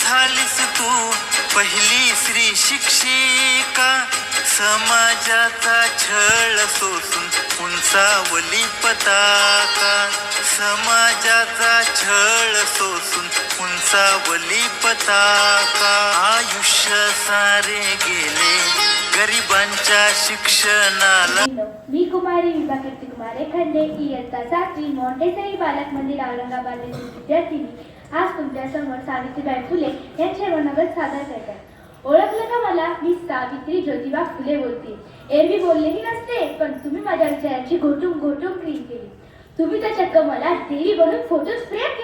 झालीस तू पहिली स्त्री शिक्षिका. समाजाचा छळ सोसून उंचावली पताका. समाजाचा छळ सोसून उंचावली पताका. आयुष्य सारे गेले. गरिबांच्या शिक्षणाला मी कुमारी विभा कीर्ती कुमार एखांडे इयत्ता सातवी मॉन्टेसरी बालक मंदिर औरंगाबाद येथील विद्यार्थिनी. आज तुमच्यासमोर सावित्रीबाई फुले यांचे मनोगत सादर करतात. ओळखलं का मला? मी सावित्री ज्योतिबा फुले बोलते. एरवी बोललेली नसते पण तुम्ही माझ्या विचारांची घोटून घोटून क्लीन केली. तुम्ही तर चक्क मला देवी बनून फोटो फ्रेम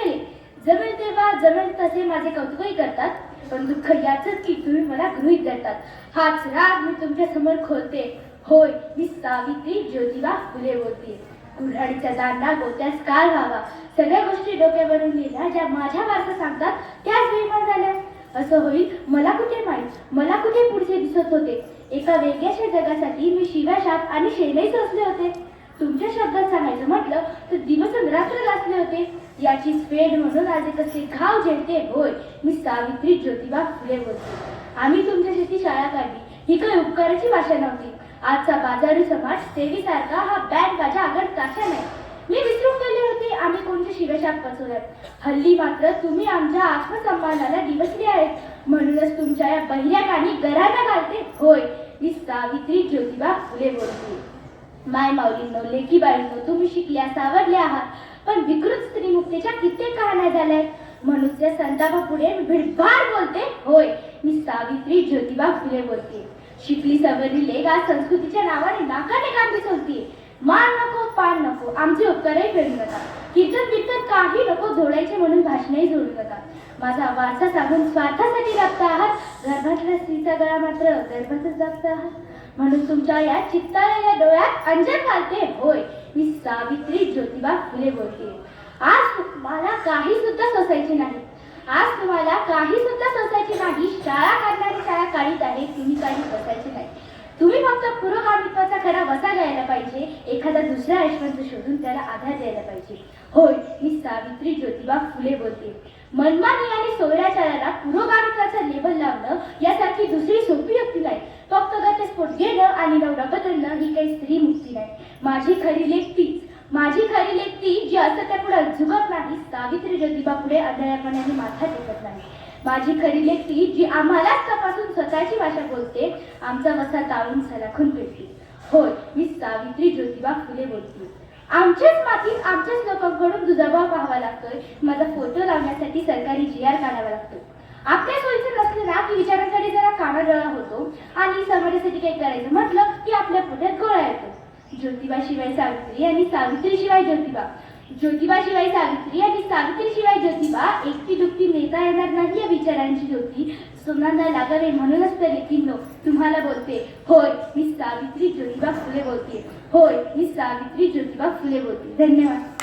जमेल तसे माझे कौतुकही करतात पण दुःख याचंच की तुम्ही मला गृहीत धरतात. हाच राग मी तुमच्यासमोर खोलते. होय मी सावित्री ज्योतिबा फुले बोलते. कुऱ्हाडीचा दांडा गोत्यास काल व्हावा. सगळ्या गोष्टी डोक्यावरून लिहिल्या ज्या माझ्या वारसा सांगतात त्याच निर्माण झाल्या. असं होईल मला कुठे माहीत? मला कुठे पुढचे दिसत होते? एका वेगळ्याशा जगासाठी मी शिव्याशाप आणि शेणही सोसले होते. तुमच्या शब्दात सांगायचं म्हटलं तर दिवस रात्र लासले होते. याची फेड म्हणून आज एक घाव झेलते होय. मी सावित्री ज्योतिबा फुले बोलते. आम्ही तुमच्यासाठी शाळा काढली. ही काही उपकाराची भाषा नव्हती. आजचा बाजारू समाज सेवीसारखा हा बँड माझ्या आगड काशा नाही. मी विसरून गेले होते. आम्ही कोणते शिवशाप पसरत? हल्ली मात्र तुम्ही आमच्या आत्मसन्मानाला दिवसले आहेत. म्हणूनच तुमच्या या पहिल्या कानी गराना घालते. होय. मी सावित्री ज्योतिबा फुले बोलते. माय माऊलींनो लेकी बाळींनो तुम्ही शिकल्या सावरल्या आहात. पण विकृत स्त्रीमुक्तीच्या कित्येक कहाण्या झाल्या? आहेत म्हणून त्या संतापापुढे मी भिडभाड बोलते? होय मी सावित्री ज्योतिबा फुले बोलते. शिकली सवरली लेख आज संस्कृतीच्या नावाने नाकाने काम दिसवतीये मान नको पान नको आमचे उपकारही फेडू नका कीर्तन कीर्तन काही नको जोडायचे म्हणून भाषणही जोडू नका माझा वारसा सांगून स्वार्थासाठी जगता आहात. गर्भातल्या स्त्रीचा गळा मात्र गर्भातच जगता आहात. म्हणून तुमच्या या चित्ताळलेल्या डोळ्यात अंजन घालते. होय मी सावित्री ज्योतिबा फुले बोलते. काही सुद्धा सोसायचे नाही. आज तुम्हाला काही सुद्धा सोसायचे नाही शाळा काढणारी शाळा काढीत आहे तुम्ही काही सोसायचे नाही. तुम्ही फक्त पुरोगामित्वाचा खरा वसा घ्यायला पाहिजे एखादा दुसरा यशवंत शोधून त्याला आधार द्यायला पाहिजे. होय मी सावित्री ज्योतिबा फुले बोलते. मनमानी आणि सोयराचाराला पुरोगामित्वाचा लेबल लावणं यासारखी दुसरी सोपी युक्ती नाही. फक्त घटस्फोट घेणं आणि नवरा बदलणं ही काही स्त्री मुक्ती नाही. माझी खरी लेखती माझी खरी लेख ती जी असत्यापुढे झुकत नाही सावित्री ज्योतिबा पुढे आंधळ्यापणाने माथा टेकत नाही. माझी खरी लेख ती जी आम्हालाच तपासून स्वतःची भाषा बोलते आमचा वसा ताळून सलाखून पेटते. होय मी सावित्री ज्योतिबा फुले बोलते. आमच्याच मातीत आमच्याच लोकांकडून दुजाभाव पाहावा लागतोय. माझा फोटो लावण्यासाठी सरकारी जी आर काढावा लागतो. आपल्या सोयीचं नसलं ना की विचारांकडे जरा कानाडोळा होतो आणि समाजासाठी काही करायचं म्हटलं की आपल्या पोट्यात गोळा येतो. ज्योतिबा शिवाय सावित्री आणि सावित्री शिवाय ज्योतिबा. ज्योतिबा शिवाय सावित्री आणि सावित्री शिवाय ज्योतिबा एकटी दुखती नेता येणार नाही या विचारांची ज्योती सोनांना लागावे म्हणूनच तर लेखींनो तुम्हाला बोलते होय मी सावित्री ज्योतिबा फुले बोलते. होय मी सावित्री ज्योतिबा फुले बोलते. धन्यवाद.